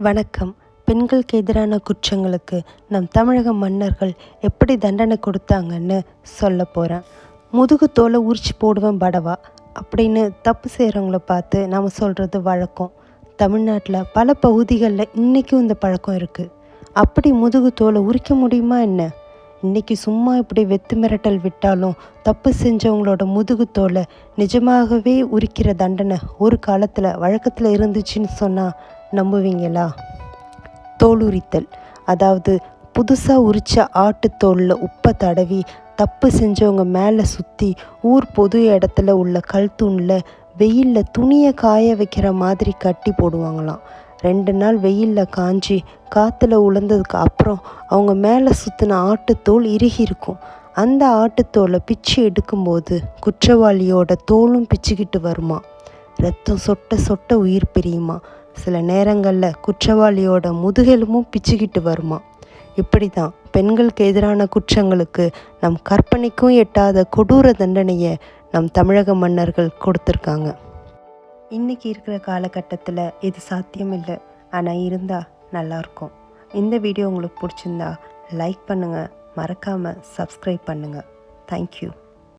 வணக்கம். பெண்களுக்கு எதிரான குற்றங்களுக்கு நம் தமிழக மன்னர்கள் எப்படி தண்டனை கொடுத்தாங்கன்னு சொல்ல போகிறேன் முதுகு தோலை உரிச்சு போடுவேன் படவா? அப்படின்னு தப்பு செய்கிறவங்கள பார்த்து நாம் சொல்கிறது வழக்கம். தமிழ்நாட்டில் பல பகுதிகளில் இன்றைக்கும் இந்த பழக்கம் இருக்குது அப்படி முதுகு தோலை உரிக்க முடியுமா என்ன? இன்றைக்கி சும்மா இப்படி வெத்து மிரட்டல் விட்டாலும் தப்பு செஞ்சவங்களோட முதுகு தோலை நிஜமாகவே உரிக்கிற தண்டனை ஒரு காலத்தில் வழக்கத்தில் இருந்துச்சுன்னு சொன்னால் நம்புவீங்களா? தோல் உரித்தல் அதாவது புதுசாக உரித்த ஆட்டுத்தோலில் உப்பை தடவி தப்பு செஞ்சவங்க மேலே சுற்றி ஊர் பொது இடத்துல உள்ள கல் தூணில் வெயிலில் துணியை காய வைக்கிற மாதிரி கட்டி போடுவாங்களாம். ரெண்டு நாள் வெயிலில் காஞ்சி காற்றுல உளுந்ததுக்கு அப்புறம் அவங்க மேலே சுற்றின ஆட்டுத்தோல் இறுகி இருக்கும். அந்த ஆட்டுத்தோலை பிச்சு எடுக்கும்போது குற்றவாளியோட தோலும் பிச்சுக்கிட்டு வருமா ரத்தம் சொட்ட சொட்ட உயிர் பிரியுமா? சில நேரங்களில் குற்றவாளியோட முதுகெலும்பும் பிச்சுக்கிட்டு வருமா? இப்படி தான் பெண்களுக்கு எதிரான குற்றங்களுக்கு நம் கற்பனைக்கும் எட்டாத கொடூர தண்டனையை நம் தமிழக மன்னர்கள் கொடுத்துருக்காங்க. இன்னைக்கு இருக்கிற காலகட்டத்தில் இது சாத்தியம் இல்லை ஆனால் இருந்தால் நல்லாயிருக்கும். இந்த வீடியோ உங்களுக்கு பிடிச்சிருந்தா லைக் பண்ணுங்கள் மறக்காமல் சப்ஸ்கிரைப் பண்ணுங்கள் தேங்க்யூ